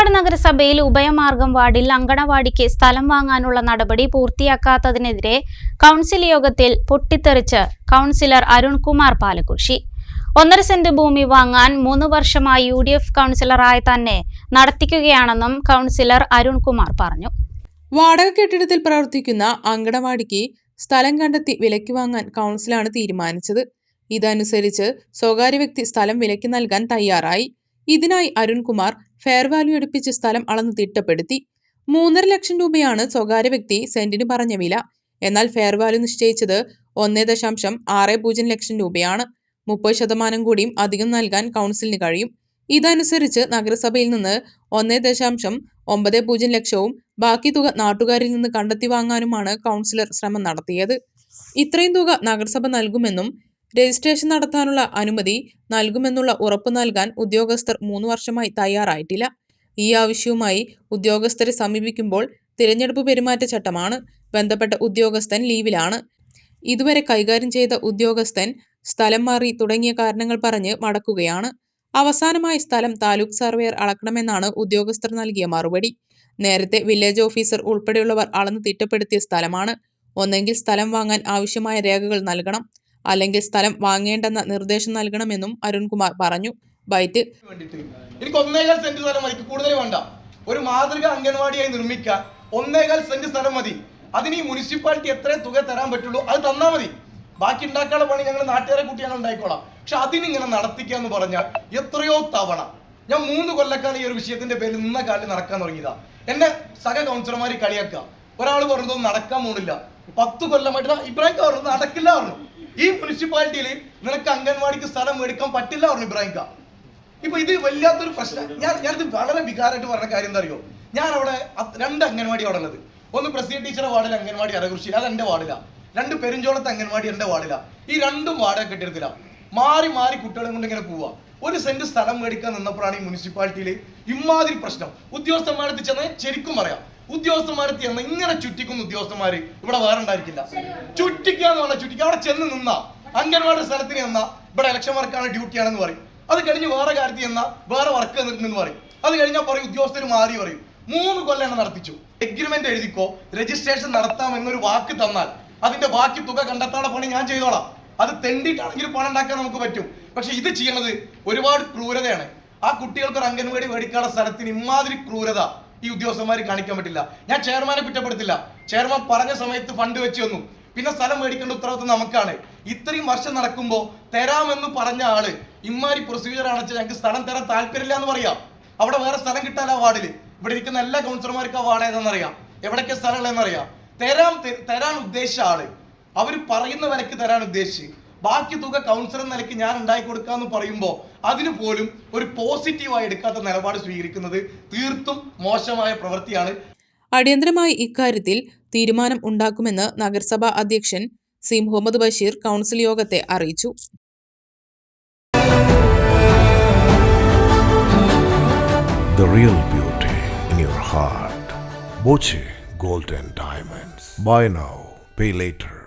പാലക്കാട് നഗരസഭയിൽ ഉഭയമാർഗം വാർഡിൽ അങ്കണവാടിക്ക് സ്ഥലം വാങ്ങാനുള്ള നടപടി പൂർത്തിയാക്കാത്തതിനെതിരെ കൗൺസിൽ യോഗത്തിൽ പൊട്ടിത്തെറിച്ച് കൗൺസിലർ അരുൺകുമാർ പാലക്കുഷി ഒന്നര സെന്റ് ഭൂമി വാങ്ങാൻ മൂന്ന് വർഷമായി യു ഡി എഫ് കൗൺസിലറായി തന്നെ നടത്തിക്കുകയാണെന്നും കൗൺസിലർ അരുൺകുമാർ പറഞ്ഞു. വാടക കെട്ടിടത്തിൽ പ്രവർത്തിക്കുന്ന അങ്കണവാടിക്ക് സ്ഥലം കണ്ടെത്തി വിലയ്ക്ക് വാങ്ങാൻ കൗൺസിലാണ് തീരുമാനിച്ചത്. ഇതനുസരിച്ച് സ്വകാര്യ വ്യക്തി സ്ഥലം വിലയ്ക്ക് നൽകാൻ തയ്യാറായി. ഇതിനായി അരുൺകുമാർ ഫെയർ വാല്യൂ എടുപ്പിച്ച് സ്ഥലം അളന്ന് തിട്ടപ്പെടുത്തി. മൂന്നര ലക്ഷം രൂപയാണ് സ്വകാര്യ വ്യക്തി സെന്റിന് പറഞ്ഞ വില. എന്നാൽ ഫെയർ വാല്യൂ നിശ്ചയിച്ചത് ഒന്നേ ദശാംശം ആറ് പൂജ്യം ലക്ഷം രൂപയാണ്. മുപ്പത് ശതമാനം കൂടിയും അധികം നൽകാൻ കൗൺസിലിന് കഴിയും. ഇതനുസരിച്ച് നഗരസഭയിൽ നിന്ന് ഒന്നേ ദശാംശം ഒമ്പത് പൂജ്യം ലക്ഷവും ബാക്കി തുക നാട്ടുകാരിൽ നിന്ന് കണ്ടെത്തി വാങ്ങാനുമാണ് കൗൺസിലർ ശ്രമം നടത്തിയത്. ഇത്രയും തുക നഗരസഭ നൽകുമെന്നും രജിസ്ട്രേഷൻ നടത്താനുള്ള അനുമതി നൽകുമെന്നുള്ള ഉറപ്പ് നൽകാൻ ഉദ്യോഗസ്ഥർ മൂന്ന് വർഷമായി തയ്യാറായിട്ടില്ല. ഈ ആവശ്യവുമായി ഉദ്യോഗസ്ഥരെ സമീപിക്കുമ്പോൾ തിരഞ്ഞെടുപ്പ് പെരുമാറ്റച്ചട്ടമാണ് ബന്ധപ്പെട്ട ഉദ്യോഗസ്ഥൻ ലീവിലാണ്. ഇതുവരെ കൈകാര്യം ചെയ്ത ഉദ്യോഗസ്ഥൻ സ്ഥലം മാറി തുടങ്ങിയ കാരണങ്ങൾ പറഞ്ഞ് മടക്കുകയാണ്. അവസാനമായി സ്ഥലം താലൂക്ക് സർവേയർ അളക്കണമെന്നാണ് ഉദ്യോഗസ്ഥർ നൽകിയ മറുപടി. നേരത്തെ വില്ലേജ് ഓഫീസർ ഉൾപ്പെടെയുള്ളവർ അളന്ന് തിട്ടപ്പെടുത്തിയ സ്ഥലമാണ്. ഒന്നെങ്കിൽ സ്ഥലം വാങ്ങാൻ ആവശ്യമായ രേഖകൾ നൽകണം. അല്ലെങ്കിൽ സ്ഥലം വാങ്ങേണ്ടെന്ന നിർദ്ദേശം നൽകണമെന്നും അരുൺകുമാർ പറഞ്ഞു. ബൈറ്റ് എനിക്ക് ഒന്നേകാൽ സെന്റ് സ്ഥലം മതി കൂടുതൽ വേണ്ട. ഒരു മാതൃക അംഗൻവാടിയായി നിർമ്മിക്കാൻ ഒന്നേകാൽ സെന്റ് സ്ഥലം മതി. അതിന് ഈ മുനിസിപ്പാലിറ്റി എത്രയും തുക തരാൻ പറ്റുള്ളൂ അത് തന്നാ മതി. ബാക്കി ഉണ്ടാക്കാനുള്ള പണി ഞങ്ങൾ നാട്ടുകാരെ കൂട്ടി ഞങ്ങൾ ഉണ്ടായിക്കോളാം. പക്ഷെ അതിനിങ്ങനെ നടത്തിക്കുക എന്ന് പറഞ്ഞാൽ എത്രയോ തവണ ഞാൻ മൂന്ന് കൊല്ലക്കാലം ഈ ഒരു വിഷയത്തിന്റെ പേരിൽ നിന്ന കാലിൽ നടക്കാൻ തുടങ്ങിയതാ. എന്നെ സഹ കൗൺസിലർമാർ കളിയാക്കുക ഒരാൾ പറഞ്ഞതൊന്നും നടക്കാൻ പോണില്ല. പത്ത് കൊല്ലമായിട്ട് ഇബ്രാഹിം പറഞ്ഞു നടക്കില്ല പറഞ്ഞു. ഈ മുനിസിപ്പാലിറ്റിയിൽ നിനക്ക് അംഗൻവാടിക്ക് സ്ഥലം മേടിക്കാൻ പറ്റില്ല പറഞ്ഞു ഇബ്രാഹിം കാ ഇപ്പൊ ഇത് വല്ലാത്തൊരു പ്രശ്നം. ഞാൻ ഞാനിത് വളരെ വികാരമായിട്ട് പറഞ്ഞ കാര്യം എന്താ അറിയോ ഞാൻ അവിടെ രണ്ട് അംഗൻവാടി അവിടെ ഉള്ളത്. ഒന്ന് പ്രസിഡന്റ് ടീച്ചറുടെ വാർഡിൽ അംഗൻവാടി അരകൃഷി അത് എന്റെ വാർഡില. രണ്ട് പെരുഞ്ചോളത്ത് അംഗൻവാടി എന്റെ വാർഡില. ഈ രണ്ടും വാടക കെട്ടിടത്തില. മാറി മാറി കുട്ടികളെ കൊണ്ട് ഇങ്ങനെ പോവാ. ഒരു സെന്റ് സ്ഥലം മേടിക്കാൻ നിന്നപ്പോഴാണ് ഈ മുനിസിപ്പാലിറ്റിയിൽ ഇമാതിരി പ്രശ്നം. ഉദ്യോഗസ്ഥന്മാരെത്തി ചെന്ന് ശരിക്കും പറയാം. ഉദ്യോഗസ്ഥന്മാരെത്തി ചെന്ന് ഇങ്ങനെ ചുറ്റിക്കുന്ന ഉദ്യോഗസ്ഥന്മാര് ഇവിടെ വേറെ ഉണ്ടായിരിക്കില്ല. ചുറ്റിക്കുക എന്ന് പറഞ്ഞാൽ ചുറ്റിക്കുക അവിടെ ചെന്ന് നിന്ന. അംഗൻവാടി സ്ഥലത്തിന് നിന്ന ഇവിടെ ഇലക്ഷൻ വർക്കാണ് ഡ്യൂട്ടിയാണെന്ന് പറയും. അത് കഴിഞ്ഞ് വേറെ കാര്യത്തിൽ നിന്ന വേറെ വർക്ക് എന്ന് പറയും. അത് കഴിഞ്ഞാൽ പറയും ഉദ്യോഗസ്ഥർ മാറി പറയും. മൂന്ന് കൊല്ലം എന്നെ നടത്തിച്ചു. എഗ്രിമെന്റ് എഴുതിക്കോ. രജിസ്ട്രേഷൻ നടത്താം എന്നൊരു വാക്ക് തന്നാൽ അതിന്റെ ബാക്കി തുക കണ്ടെത്താനുള്ള പണി ഞാൻ ചെയ്തോളാം. അത് തെണ്ടിട്ടാണെങ്കിൽ പണം ഉണ്ടാക്കാൻ നമുക്ക് പറ്റും. പക്ഷെ ഇത് ചെയ്യണത് ഒരുപാട് ക്രൂരതയാണ്. ആ കുട്ടികൾക്ക് ഒരു അംഗൻവാടി മേടിക്കാനുള്ള സ്ഥലത്തിന് ഇമാതിരി ക്രൂരത. ഈ ഉദ്യോഗസ്ഥന്മാർ കാണിക്കാൻ പറ്റില്ല. ഞാൻ ചെയർമാനെ കുറ്റപ്പെടുത്തില്ല. ചെയർമാൻ പറഞ്ഞ സമയത്ത് ഫണ്ട് വെച്ച് തന്നു. പിന്നെ സ്ഥലം മേടിക്കേണ്ട ഉത്തരവാദിത്വം നമുക്കാണ്. ഇത്രയും വർഷം നടക്കുമ്പോൾ തരാമെന്ന് പറഞ്ഞ ആൾ ഇമ്മാരി പ്രൊസീജിയർ ആണെന്ന് ഞങ്ങൾക്ക് സ്ഥലം തരാൻ താല്പര്യമില്ല എന്ന് പറയാം. അവിടെ വേറെ സ്ഥലം കിട്ടാൻ ആ വാർഡിൽ. ഇവിടെ ഇരിക്കുന്ന എല്ലാ കൗൺസിലർമാർക്കും ആ വാർഡ് ഏതെന്നറിയാം എവിടൊക്കെ സ്ഥലമുള്ളതെന്നറിയാം തരാൻ തരാം തരാൻ ഉദ്ദേശിച്ച ആൾ. അവർ പറയുന്ന വിലക്ക് തരാൻ ഉദ്ദേശിച്ച്. ബാക്കി തുക കൗൺസിലർ നിലയ്ക്ക് ഞാൻ ഉണ്ടാക്കി കൊടുക്കാന്ന് പറയുമ്പോൾ അതിന് പോലും ഒരു പോസിറ്റീവായി എടുക്കാത്ത നിലപാട് സ്വീകരിക്കുന്നത് തീർത്തും മോശമായ പ്രവൃത്തിയാണ് അടിയന്തരമായി ഇക്കാര്യത്തിൽ തീരുമാനം ഉണ്ടാക്കുമെന്ന് നഗരസഭാ അധ്യക്ഷൻ സി മുഹമ്മദ് ബഷീർ കൗൺസിൽ യോഗത്തെ അറിയിച്ചു The real beauty in your heart. Boche Golden Diamonds. Buy now, pay later.